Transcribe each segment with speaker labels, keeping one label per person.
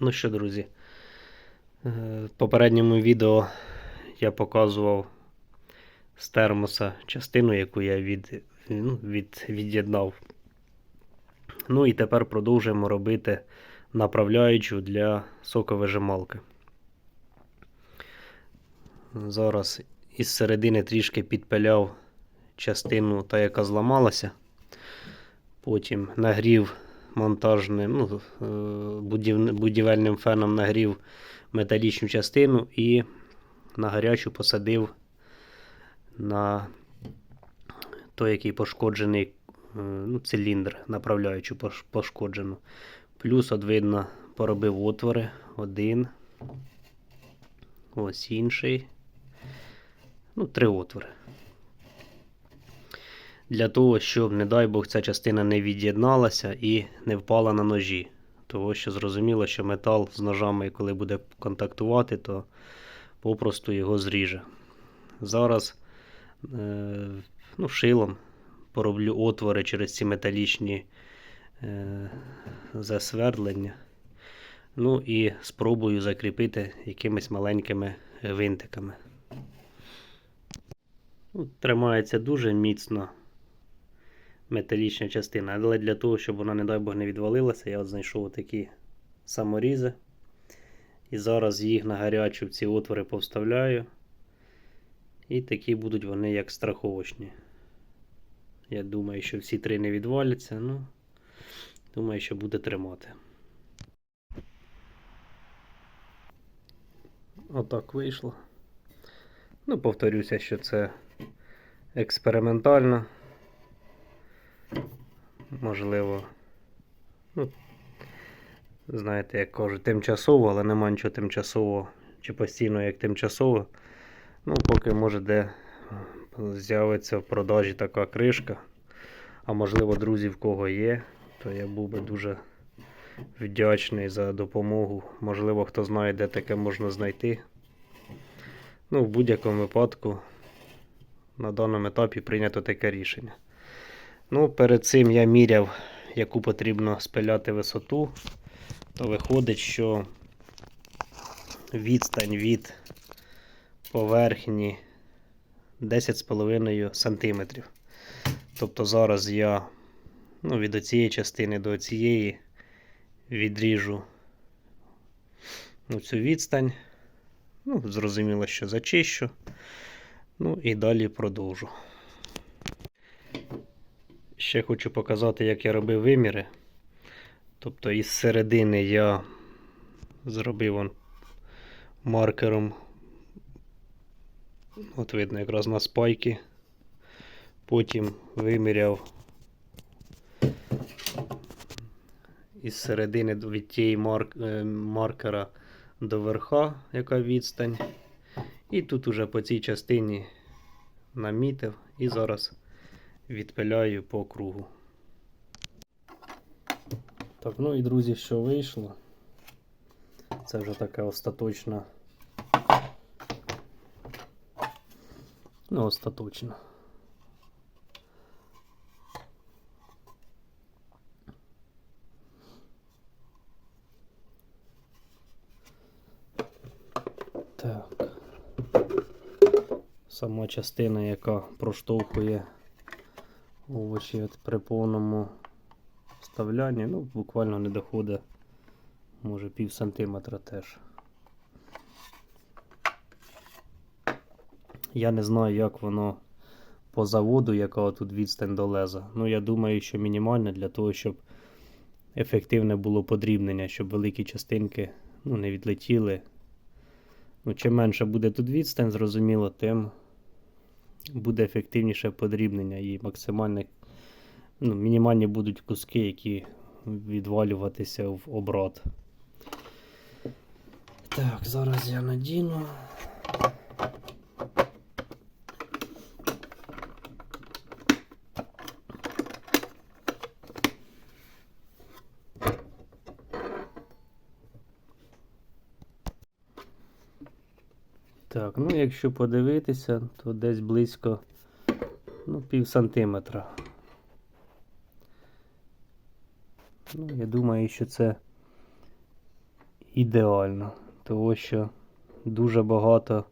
Speaker 1: Ну що, друзі, е, в попередньому відео я показував з термоса частину, яку я від, ну, від, від'єднав. Ну і тепер продовжуємо робити направляючу для соковижималки. Зараз із середини трішки підпиляв частину, та яка зламалася. Потім нагрів монтажним, ну, е, будівельним феном нагрів металічну частину і на гарячу посадив на той, який пошкоджений е, ну, циліндр, направляючу пошкоджену. Плюс, от видно, поробив отвори. Один. Ось інший. Ну, три отвори. Для того, щоб, не дай Бог, ця частина не від'єдналася і не впала на ножі. Того, що зрозуміло, що метал з ножами, коли буде контактувати, то попросту його зріже. Зараз е, ну, шилом пороблю отвори через ці металічні е, засвердлення. Ну і спробую закріпити якимись маленькими винтиками. Ну, Тримається дуже міцно металічна частина, але для того, щоб вона, не дай Бог, не відвалилася, я от знайшов такі саморізи. І зараз їх на гарячу в ці отвори повставляю. І такі будуть вони як страховочні. Я думаю, що всі три не відваляться, ну думаю, що буде тримати. Отак вийшло. Ну, повторюся, що це експериментально. Можливо, ну, знаєте, як кажуть, тимчасово, але нема нічого тимчасового чи постійно як тимчасово. Ну, поки може де з'явиться в продажі така кришка. А можливо, друзі, в кого є, то я був би дуже вдячний за допомогу. Можливо, хто знає, де таке можна знайти. Ну, в будь-якому випадку на даному етапі прийнято таке рішення. Ну, перед цим я міряв, яку потрібно спиляти висоту, то виходить, що відстань від поверхні 10,5 см. Тобто зараз я ну, від оцієї частини до цієї відріжу ну, цю відстань. Ну, зрозуміло, що зачищу. Ну і далі продовжу. Ще хочу показати, як я робив виміри. Тобто із середини я зробив он маркером. От видно якраз на спайки. Потім виміряв із середини від тієї марк, е, маркера до верха, яка відстань. І тут уже по цій частині намітив і зараз відпиляю по кругу. Так, ну і друзі, що вийшло. Це вже така остаточна. Ну, остаточно. Так. Сама частина, яка проштовхує овочі от при повному вставлянні, ну, буквально не доходить, може пів сантиметра теж. Я не знаю, як воно по заводу, яка тут відстань до леза. Ну, я думаю, що мінімально для того, щоб ефективне було подрібнення, щоб великі частинки ну, не відлетіли. Ну, чим менше буде тут відстань, зрозуміло, тим буде ефективніше подрібнення і максимальне, ну, мінімальні будуть куски, які відвалюватися в оброт. Так, зараз я надіну. Так, ну якщо подивитися, то десь близько ну, пів сантиметра. Ну, я думаю, що це ідеально. Тому що дуже багато,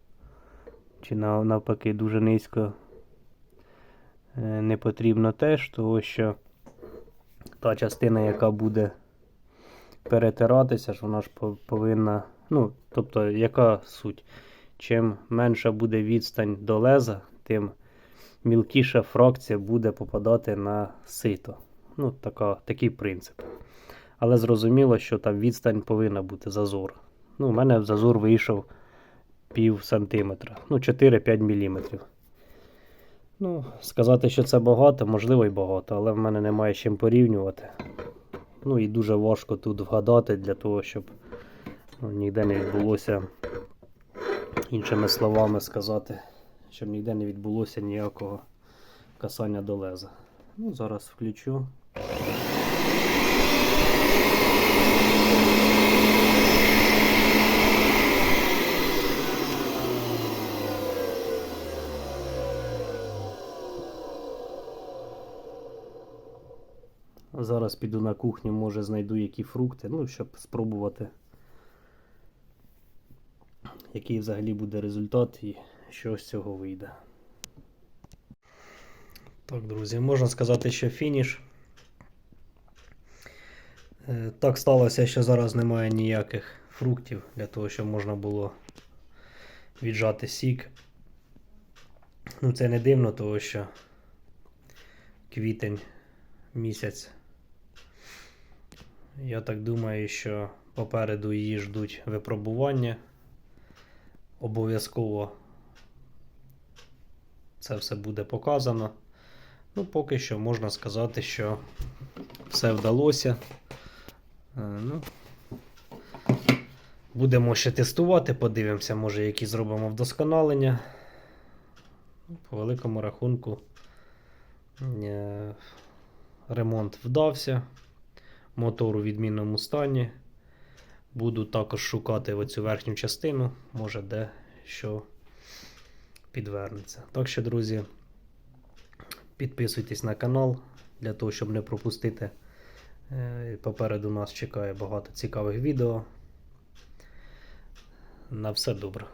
Speaker 1: чи навпаки дуже низько е, не потрібно теж, тому що та частина, яка буде перетиратися, ж вона ж повинна. Ну, тобто, яка суть? Чим менша буде відстань до леза, тим мілкіша фракція буде попадати на сито. Ну, така, такий принцип. Але зрозуміло, що там відстань повинна бути зазор. Ну, у мене зазор вийшов пів сантиметра. Ну, 4-5 міліметрів. Ну, сказати, що це багато, можливо і багато, але в мене немає чим порівнювати. Ну і дуже важко тут вгадати для того, щоб ну, ніде не відбулося, іншими словами сказати, щоб ніде не відбулося ніякого касання до леза. Ну, зараз включу. Зараз піду на кухню, може знайду які фрукти, ну, щоб спробувати, який взагалі буде результат і що з цього вийде. Так, друзі, можна сказати, що фініш. Е, Так сталося, що зараз немає ніяких фруктів для того, щоб можна було віджати сік. Ну, це не дивно, тому що квітень місяць. Я так думаю, що попереду її ждуть випробування. Обов'язково це все буде показано. Ну, поки що можна сказати, що все вдалося. Е, Ну, будемо ще тестувати, подивимося, може, які зробимо вдосконалення. Ну, По великому рахунку е, ремонт вдався. Мотор у відмінному стані. Буду також шукати оцю верхню частину, може де що підвернеться. Так що, друзі, підписуйтесь на канал для того, щоб не пропустити. Е, Попереду нас чекає багато цікавих відео. На все добре.